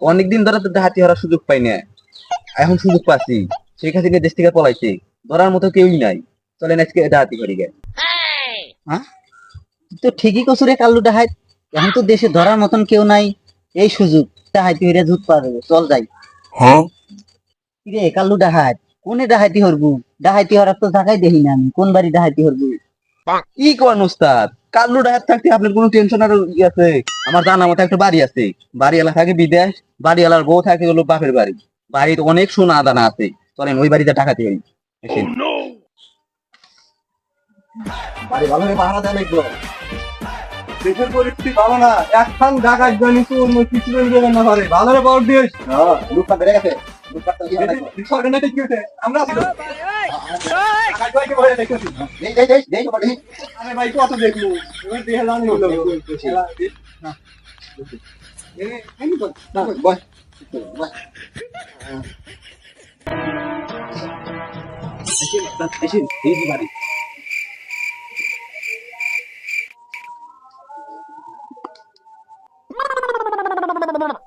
অনেকদিন ধরে তো ডাহাতি হওয়ার সুযোগ পাই না এখন সুযোগ পাচ্ছি। শেখ হাসিনা দেশ থেকে পলাইছে। ধরার মতো কেউই নাই। চলেন আজকে ডাহাতি করি গে। হ্যাঁ? তো ঠিকই কসুরে কাল্লু ডাহাই। এখন তো দেশে ধরার মতন কেউ নাই। এই সুযোগ। ডাহাইতি হইরা ঝুট পা দেবো চল যাই। হ্যাঁ? রে কাল্লু ডাহাই কোনে ডাহাইতি হরবু? ডাহাইতি হরার তো জায়গায় দেখি না আমি। কোন বাড়ি ডাহাইতি হরবু? কি কোন উস্তাদ? কাল্লু ডাহাত থাকতে আপনার কোনো টেনশন আর ই আছে? আমার জানা মতো একটা বাড়ি আছে। বাড়িওয়ালা থাকে বিদেশ বাড়িওয়ালার বউ থাকে হলো বাপের বাড়ি। বাড়িতে অনেক সোনা দানা আছে। চলেন ওই বাড়িতে ডাকাতি হই এসেন। বাড়ি ভালো পাহারা দেন একদম দেশের পরিস্থিতি ভালো না। একখান ঢাকার জন্য তো কিছু দেবেন না পারে ভালো করে পাওয়ার দিয়েছ। হ্যাঁ বেড়ে গেছে। আমরা বাড়ি।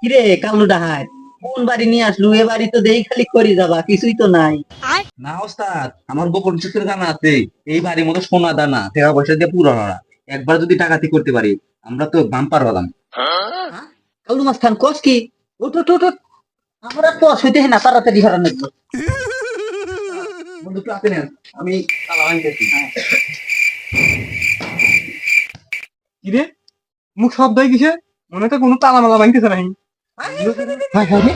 কিরে কাল্লু ডাহাই কোন বাড়ি নিয়ে আসলু এ বাড়ি তো দেই খালি করি যাবা কিছুই তো নাই। না ওস্তাদ আমার গোপন সূত্রে জানা আছে এই বাড়ির মতো সোনা দানা টাকা পয়সা দিয়ে পুরো হরা একবার যদি টাকাতি করতে পারি আমরা তো বাম্পার হলাম। কাল্লু মাস্তান কস কি? ওট ওট ওট। আমরা তো হইতে না তাড়াতাড়ি হরা নেব বন্ধু হাতে নেন আমি তালা ভাঙতেছি। কিরে? মুখ শব্দ হয়ে গেছে মনে তো কোনো তালা মালা ভাঙতেছে নাই হাই হাই রে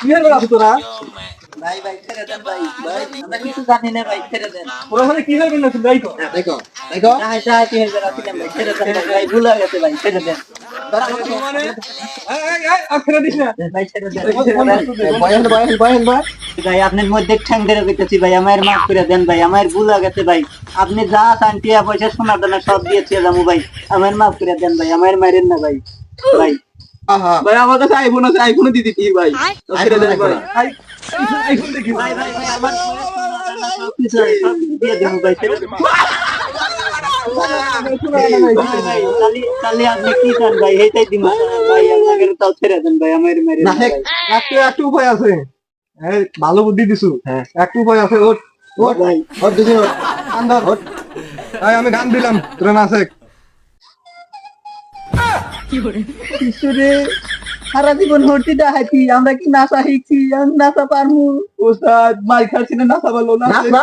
কি হয়ে গেল তোরা? ভাই ভাই ছেড়ে দেন ভাই ভাই। আমরা কিছু জানি না ভাই ছেড়ে দেন। মানে কি হয়ে যাই তো দেখো। দেখো ডাহাই কি হয়ে গেল ছিলাম ভাই ছেড়ে দেন। ভাই, ভাই ভুল হয়ে গেছে ভাই ছেড়ে দেন। মানে এই, এই, এই, আর ছেড়ে দিস না ভাই আপনার মধ্যে ঠ্যাং ধরে কইতেছি ভাই আমার মাফ করে দেন ভাই আমার ভুল হয়ে গেছে ভাই আপনি যা চান টিয়া পয়সা সোনা দানা সব দিয়েছে যাব ভাই আমার মাফ করে দেন ভাই আমার মারেন না ভাই ভাই আহা ভাই আমার কাছে আইফোন আছে আইফোন দিয়ে দিতি ভাই ভাই আইফোন দেখি ভাই ভাই ভাই আমার সব কিছু সব দিয়ে দেবো ভাই কি ভালো বুদ্ধি দিছু। একটু উপায় আছে আমি গান দিলাম তোরা নাচে কিশোরে সারা জীবন হরতি ডাহাইতি আমরা কি নাচা শিখছি নাচা পারমু ওস্তাদ খাচ্ছি না না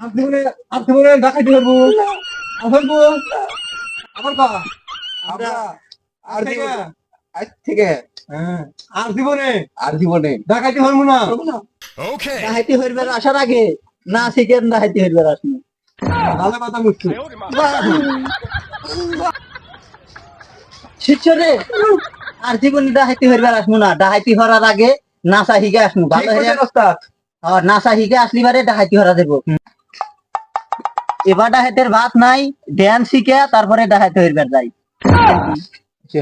আপনি মনে আপনি মনে ডাকাইতে পারব আবার বো আবার কা আমরা আর জীবনে- জীবনে আজ থেকে। হ্যাঁ আর জীবনে আর জীবনে ডাকাইতে পারব না। ওকে হইবার আসার আগে না শিখেন হইবার আসুন ভালো কথা শিক্ষরে আর জীবনে ডাহাইতি হইবার আসব না। ডাহাইতি হরার আগে নাচা হিগে আসব। ভালো ওস্তাদ। নাচা হিগে আসলি বারে ডাহাইতি হরা দেবো। এবার ডাহাতের ভাত নাই ড্যান শিখে তারপরে ডাহাতে হইবার যাই।